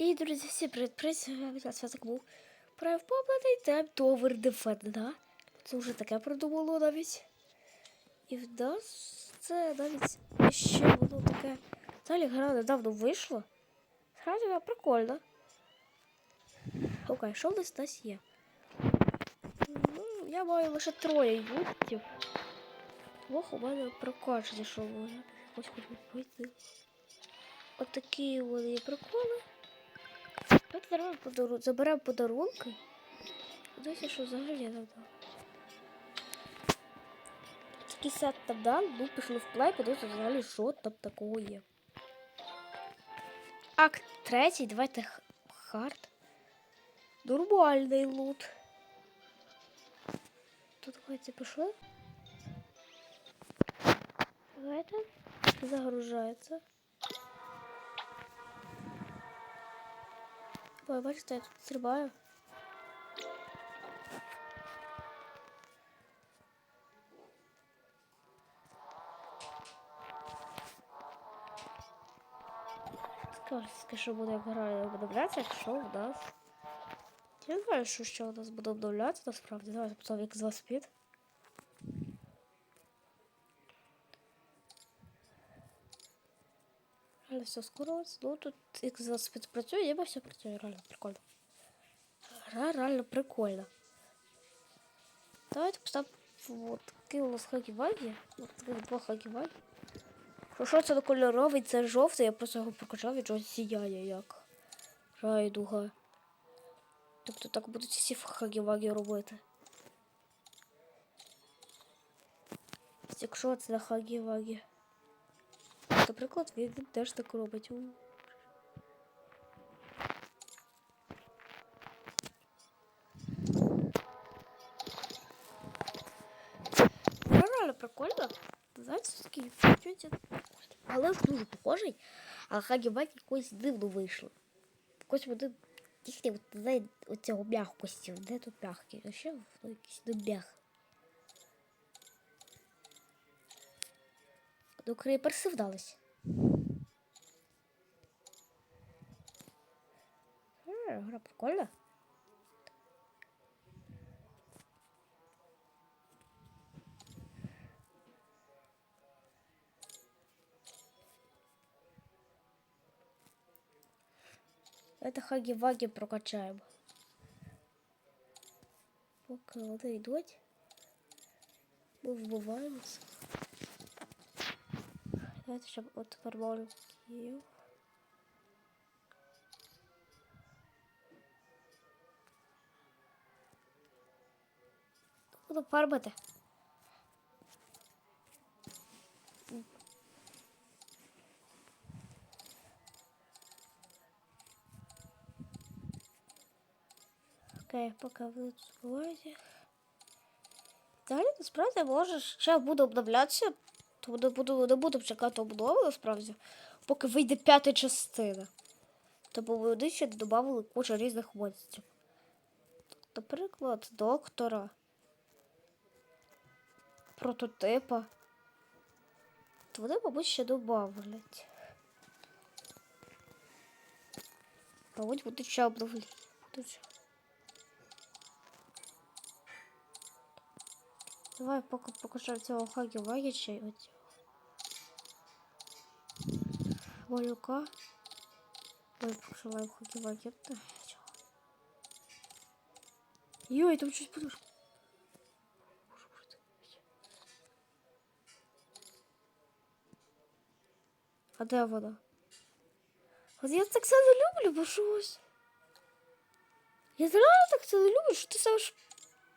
І, друзі, всі привіт, я Святик був. Прав поплатий темп Tower Defend. Це вже таке придумало навіть. І в нас це навіть ще воно таке. Далі гра недавно вийшла. Гра така прикольна. Окей, що в нас нас є? Ну, я маю лише троє юнітів. Ох, у мене прокачені, що може. Ось хочу пойти. Отакі вони приколи. Давайте зараз подару... заберемо подарунки. Дивіться, що взагалі нам дав. Такий сет там дав, ну пішли в плей, подивіться взагалі, що там такого є. Акт третій, давайте хард. Нормальний лут. Тут давайте пішли. Давайте. Загружається. Ой, бачите, я тут стрибаю. Скажіть, що буде як гра обновлятися, у нас. Я не знаю, що ще у нас буде обновлятися насправді. Давайте поставимо як 2 спід. Але все скоро. Ну тут X2 спід працює, ніби все працює, реально прикольно. Реально прикольна. Давайте поставимо вот такий у нас хагі-вагі. Вот таких два хагі-вагі. Що, що це кольоровий, це жовтий, я просто його прокачав і жовтий сіяє як райдуга. Тобто так будуть всі хагі-вагі робити. Якщо це хагі-вагі. Наприклад, він теж так робить. Прикольно. Знаєте, такий чуть Але дуже похожий, а хагі-вагі якось дивно вийшло. Якось вони їхні, от, знаєте, оцього м'якості. Де тут м'які? А ще ну, якийсь ну, м'ях. До криперси вдались. Е, Гра прикольна. Это хагі-вагі прокачаємо. Поки вони йдуть, ми вбиваємося. Давайте щоб от Київ. Буду фарбити. Окей, поки ви тут збиваєте. Далі насправді може ще буде обновлятися. То не буду, не буду чекати обнови насправді, поки вийде п'ята частина. Тобто вони ще додавали кучу різних монстрів. Наприклад, доктора, прототипа. То вони, мабуть, ще добавлять. Мабуть, будуть ще обновлені. Будуть. Давай поки покажу цього хагі вагіча і оцього. Малюка. Ой, пошиваю хагі вагіта. Йой, там щось подушка. А де вона? От я так це не люблю, бо щось. Я реально так це не люблю, що ти ставиш,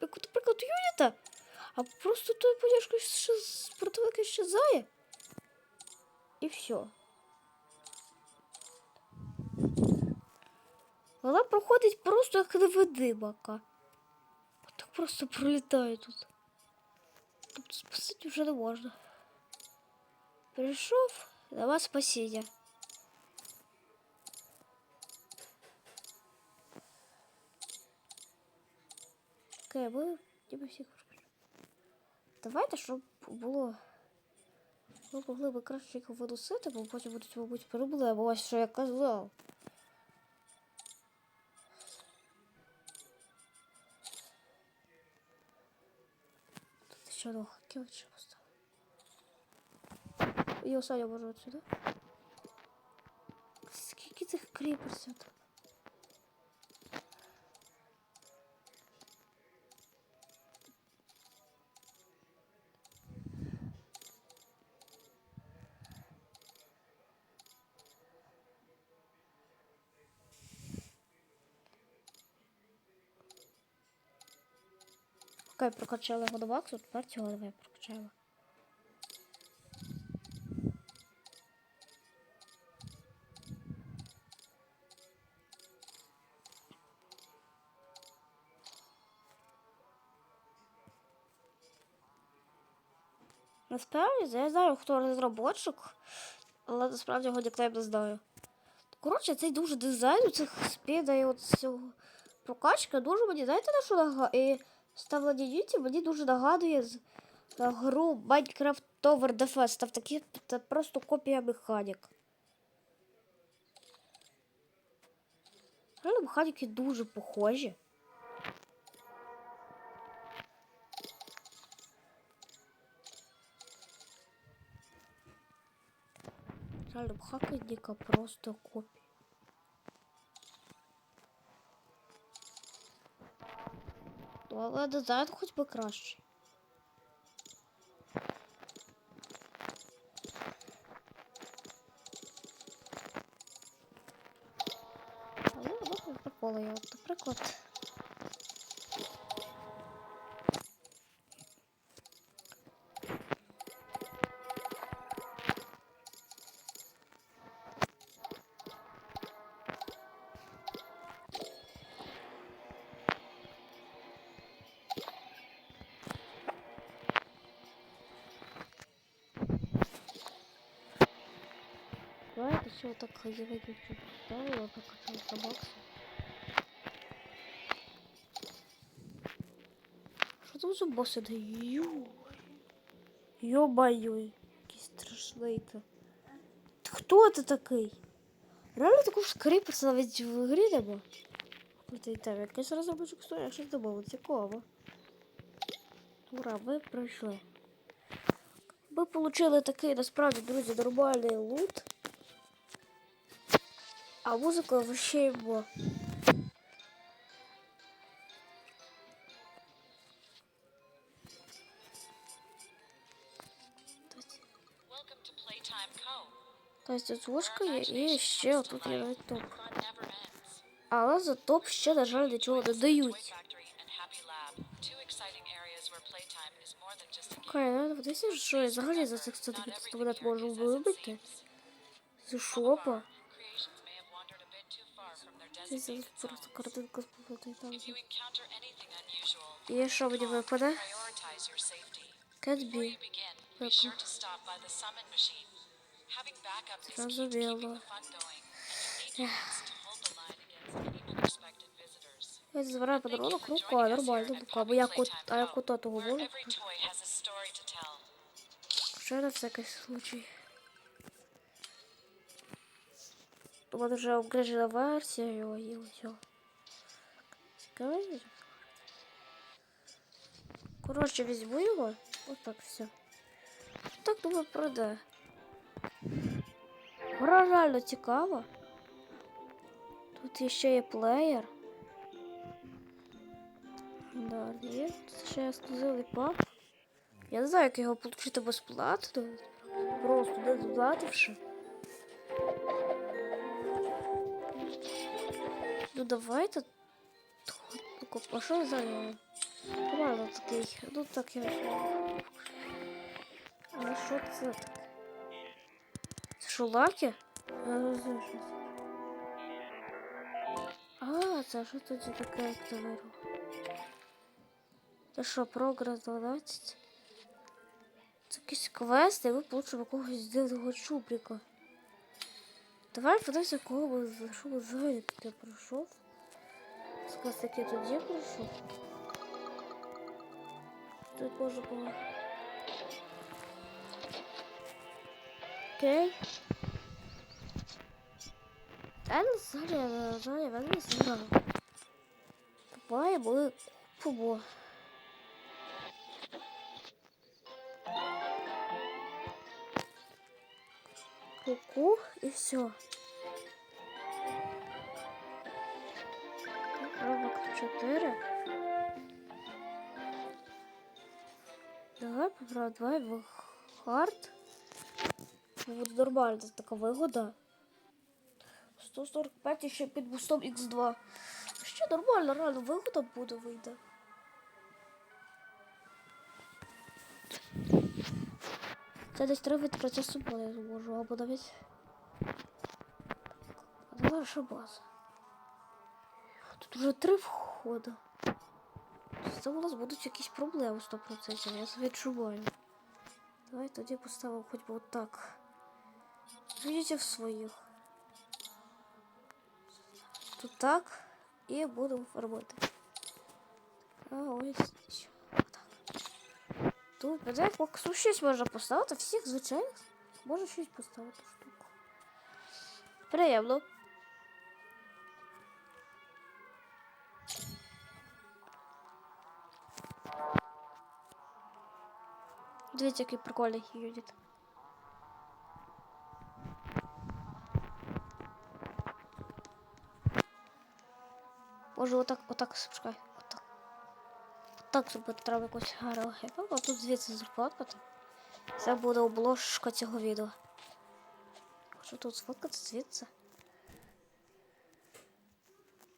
як, наприклад, юніта. А просто той подяжка ще з противника щезає. І все. Вона проходить просто як невидимака. Так просто пролітає тут. Тобто спасити вже не можна. Прийшов, нема спасіння. Окей, ви ніби всіх Давайте, щоб було. Ми могли би краще їх виносити, бо потім будуть, мабуть, проблеми. Ось що я казав. Тут ще одного кілочка поставив. Я останню можу отсюди. Скільки цих кріперсів там? Його до максу, тепер цього давай прокачаємо. Насправді, я знаю, хто розробочик, але насправді його нікнейм не знаю. Коротше, цей дуже дизайн у цих спіда і от цього прокачка дуже мені, знаєте, на що нагадує? Ставлення Юті мені дуже нагадує з е, гру Minecraft Tower Defense. Там такі це просто копія механік. Реально механіки дуже похожі. Реально механіка просто копія. Ну, але дизайн хоч би кращий. Але ну, приколи я, наприклад. Все так ходили чуть-чуть ставила, покачал собакса. Що тут за боси даю? Йо-баю, який страшний то. Хто ти такий? Реально такого скрипера навіть в грі нема? Це там якийсь розробочок стоїть, якщо було цікаво. Ура, ви пройшли. Ми отримали такий насправді, друзі, нормальний лут. А музыка вообще его. То есть озвучка imagination ще тут навіть топ. Але за топ ще, на жаль, нічого не дають. Окей, ну дивіться, що я взагалі за цих Not сертифікатів everything монет here можу вибити. З шопа. our creations may have wandered a bit too far from their Це зараз просто картинка сплутає там. І що мені випаде? Кетбі. Зрозуміло. Я забираю подарунок, ну us here нормально, at ну ка, бо Cubby як от, Playtime а як Co., от того можу. Ще на всякий случай. У мене вже обгрежена версія його і все. Цікаво. Коротше, візьму його. Так все. Так думаю, пройде. Гра реально цікава. Тут ще є плеєр. Да, є. Тут ще ексклюзивний паб. Я не знаю, як його отримати безплатно. Просто не. Ну давайте. Ну-ка, а за нього? Ладно. Ну так я. А що це таке? Це що, лаки? Я не знаю, що це. А, це що тоді таке, як це що, прогрес 12? Це якийсь квест, і ми получимо якогось дивного чубрика. Давай подивимося, кого ми що взагалі тут пройшов. Сказ таки тоді пройшов. Тут може було. Окей. Та не взагалі, я взагалі, я не знаю. Давай ми купимо. Муку і все. Робок 4. Давай попробуй, давай в хард. Буде нормально, така вигода. 145 і ще під бустом Х2. Ще нормально, реально вигода буде вийде. Це десь тривить процесу буде, я зможу, або навіть. А давай що база. Тут вже три входи. Це у нас будуть якісь проблеми 100%, я це відчуваю. Давай тоді поставимо хоч би отак. Видите в своїх. Тут так. І будемо робити. А ось ще отак. Тут піде, поки 6 можна поставити, всіх звичайних може 6 поставити штуку. Приємно. Дивіться, який прикольний юніт. Може отак, отак, чекай, Отак зробити треба якось гарного гепа, а тут звідси зфоткати. Це буде обложка цього відео. Хочу тут сфоткати звідси.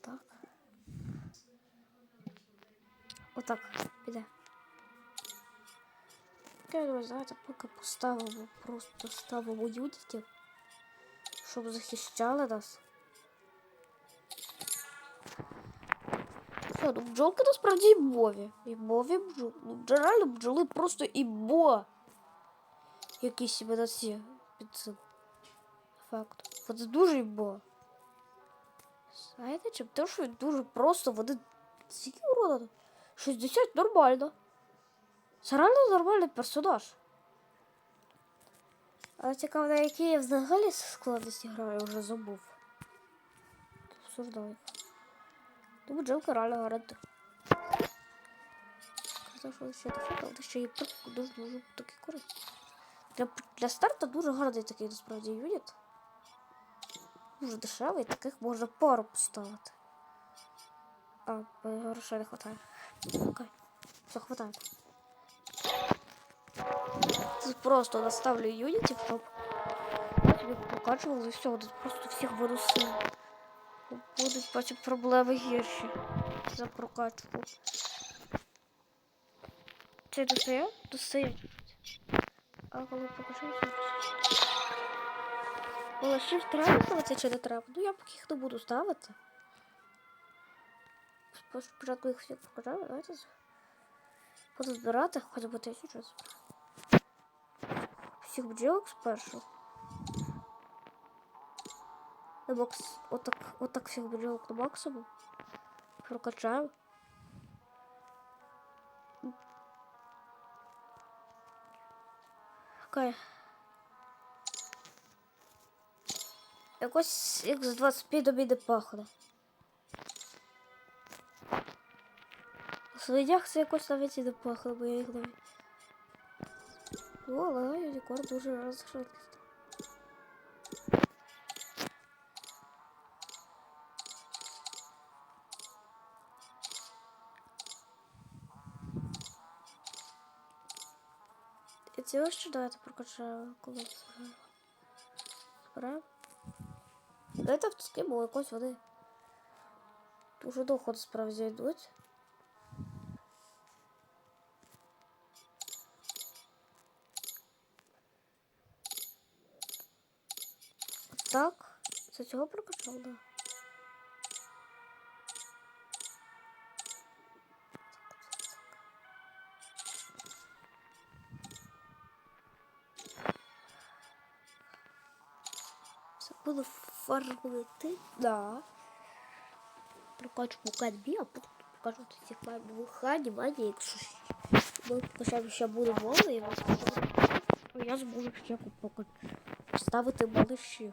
Так. Отак, піде. Я думаю, знаєте, поки поставимо, просто ставимо юнітів, щоб захищали нас. Що, ну бджолки насправді імбові. Імбові бджоли. Ну, бджоли просто імбо. Якісь себе на ці під цим ефектом. Це дуже імбо. Знаєте, чим те, що дуже просто, вони скільки урода? 60 нормально. Це реально нормальний персонаж. Але цікаво, на які я взагалі складності граю, вже забув. Обсуждав. Думаю, Джелка реально гарантує. Казав, ще є дуже дуже такий корисний. Для, для старту дуже гарний такий насправді юніт. Дуже дешевий, таких можна пару поставити. А, грошей не хватає. Окей. Все, хватає. Тут просто наставлю юнітів, щоб покачували і все, тут просто всіх вируси. Будуть потім проблеми гірші за прокачку. Це достає? Достає. А коли покачується? Але shift треба ставити чи не треба? Ну я поки їх не буду ставити. Спочатку їх всіх покажу, давайте з- буду збирати хоча б тисячу. Всіх бджілок спершу. На бокс, отак, отак всіх бджілок на максимум. Прокачаємо. Окей. Якось X25 до не пахне. У свинях це якось навіть і не пахло, бо я їх навіть. О, але юнікорн дуже розшвидкий. І ці ось що давайте прокачаю, коли збираю. Збираю. Давайте втискимо якось води. Дуже довго справді йдуть. Так, це цього прокачав, да. Буду фармити, да. Прокачу мукадбі, а потім покажу всіх хані, мані, якщо ще. Ми покажемо, що буде волни, і вас я зможу ще поки поставити малишів.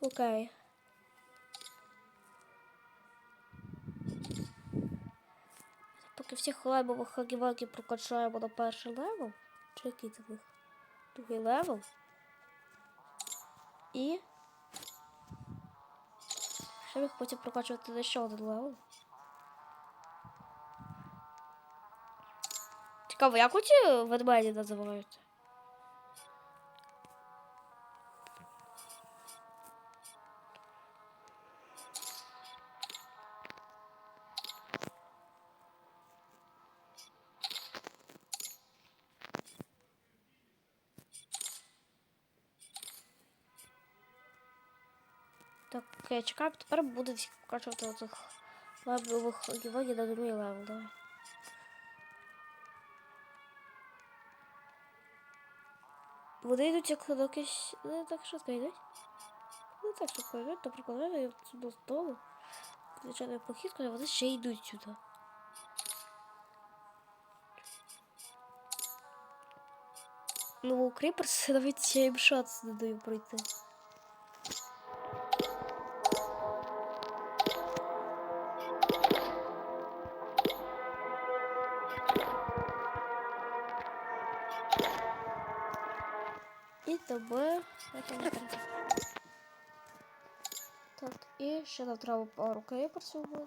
Окей. Поки всіх лайбових хагіваків прокачаємо на перший левел. Чи який це був? Другий левел. І. Ще їх потім прокачувати на ще один левел. Цікаво, як оці ведмеді називаються? Окей, чекаємо, тепер буде всіх покачувати оцих левелових гівагів на другий левел, давай. Вони йдуть як до якісь... Не так швидко йдуть. Не так швидко йдуть, наприклад, вони я сюди столу. Звичайно, похід, коли вони ще йдуть сюди. Ну, Кріперс навіть ще їм шанс не даю пройти. Тебе. Так, і ще нам треба пару кріперсів буде.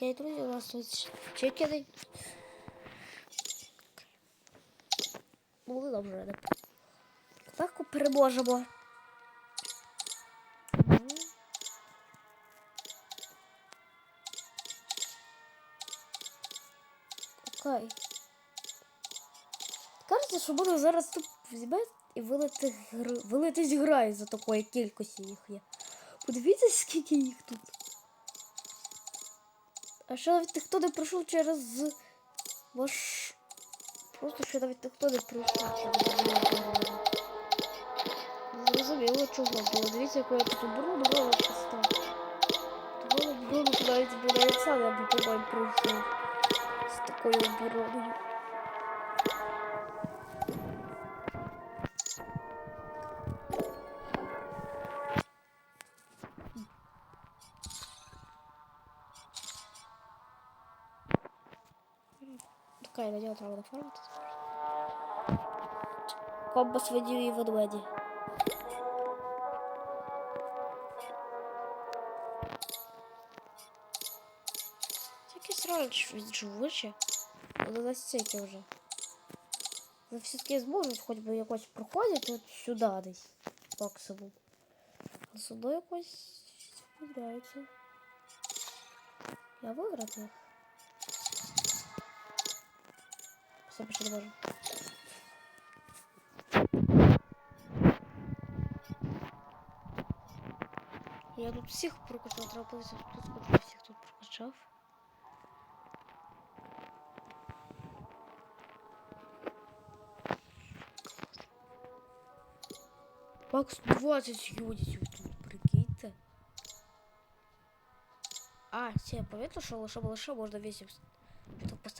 Окей, друзі, у нас тут чекіни. Були добре. Легко переможемо. Окей. Кажеться, що буде зараз тут візьме і вилити, гр- вилити з граю за такої кількості їх є. Подивіться, скільки їх тут. А ще навіть ніхто не пройшов через ваш. Просто ще навіть ніхто не пройшов через. Не зрозуміло чого, бо дивіться, яку я тут оборону мало постав. Тому оборону навіть би навіть сам я б по-моєму пройшов з такою обороною. Така я наділа треба дофармити. Комбо свинів і ведмеді. Якийсь ранч відживуче. Але настільки вже. За все-таки зможуть хоч би якось проходити от сюди десь. Максимум. А сюди якось справляється. Я виграти. все, пошли боже. Я тут всех прокачав, треба тут сколько всіх тут прокачал. Макс 20 юнітів тут, прикиньте. А, все, пам'ятаю, що лошадь, лошадь можно 8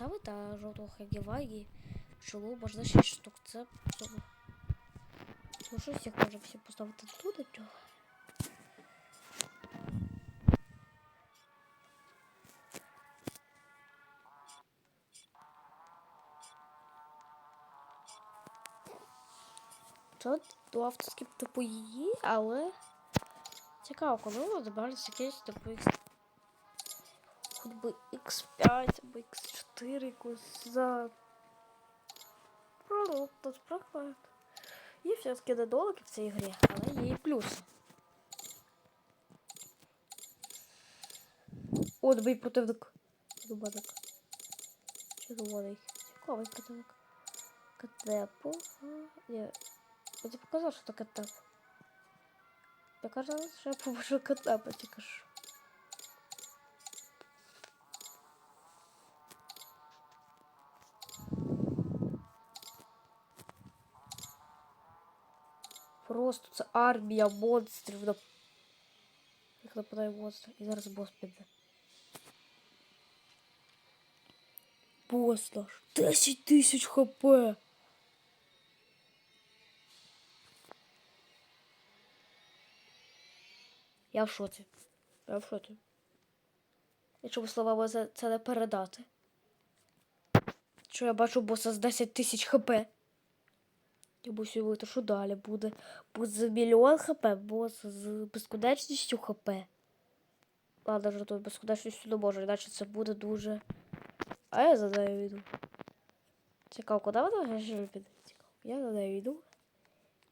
штук поставити, а жовтого хагівагі чоло можна 6 штук. Це. Ну що всіх може всі поставити цього. Тут до авторські типу її, але цікаво, коли воно добавляться якесь типу Би X5 або X4 якось за продукт проходить. Є все-таки недоліки в цій грі, але є і плюси. О, добрий противник. Червоник. Червоний. Цікавий противник. Катепу. Ні. Я тебе показав, що таке катеп. Я казав, що я побачу катепа тільки що. Просто це армія монстрів. На... Як нападає монстр. І зараз бос піде. Бос наш. 10 тисяч хп. Я в шоці. Я в шоці. Якщо словами це, не передати. Що я бачу боса з 10 тисяч хп. Я боюсь уявити, що далі буде. Бос з мільйон хп, бос з безконечністю хп. Ладно, тут безконечністю не можу, іначе це буде дуже. А я за нею йду. Цікаво, куди вона ще піде? Цікаво. Я за нею йду.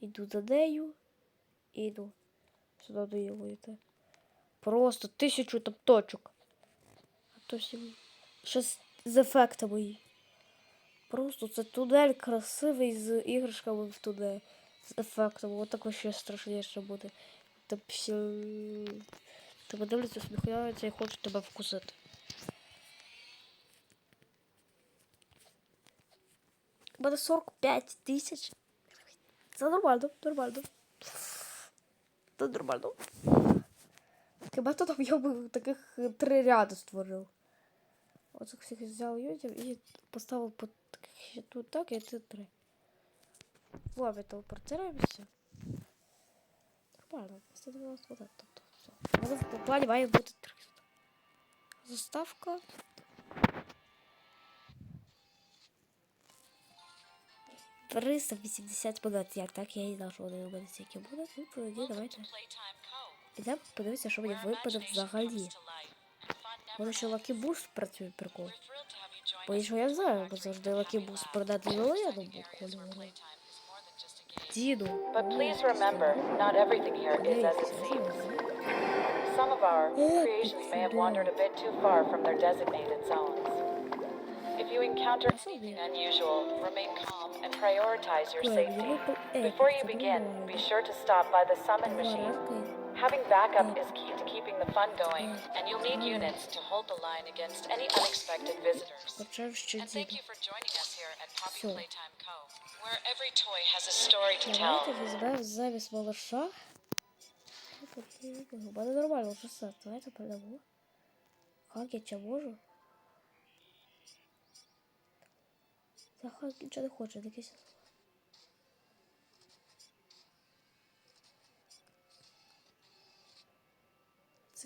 Іду за нею. Іду. Сюди до її. Просто тисячу там точок. А то всі. Щось з ефектами. Просто це тунель красивий з іграшками в тунель. З ефектами. От так ще страшніше буде. Там всі. Тебе дивляться, усміхаються і хочуть тебе вкусити. У мене 45 тисяч. Це нормально, нормально. Це нормально. Хіба то там я таких три ряди створив. Оцих всіх взяв юнітів і поставив по тут так, і тут три. Ладно, телепортируємося. Нормально, 190 вот это. Тобто, все. Мене в плані має бути 300. Заставка. Триста вісімдесят монет. Як так? Я не знав, що вони у мене стільки будуть. Ну, тоді давайте. Ідемо подивитися, що мені випаде взагалі. Може, ще ends. Лакі Буст працює прикол. Бо іншого я знаю, бо завжди and Лакі Happy Буст Labs. передати Two зелену exciting areas букву. where playtime is more than just a game. Діду. But please remember, not everything here is as it seems. Some of our creations may have wandered a bit too far from their designated zones. If you encounter anything unusual, remain calm and prioritize your safety. Before you begin, be sure to stop by the summon machine. Having backup is key to keeping the fun going. And you'll need units to hold the line against any unexpected visitors. Почав ще And thank діду. you for joining us here at Poppy Всё. Playtime Co., where every toy has a story to Давайте tell. візьмемо замість малыша. У мене нормально вже все. Давайте передамо. Як я чи можу? Та Хак нічого не хоче, якийсь.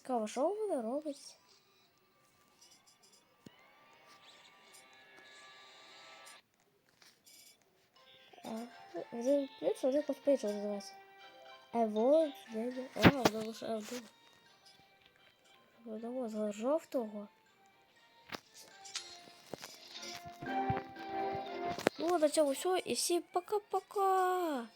Цікаво, що вона робить? А, Вже, видиш, вже поспейчив називається. Вот, дядя. А, вона лише F2. Вона з жовтого. Ну, на цьому все. І всім пока-пока.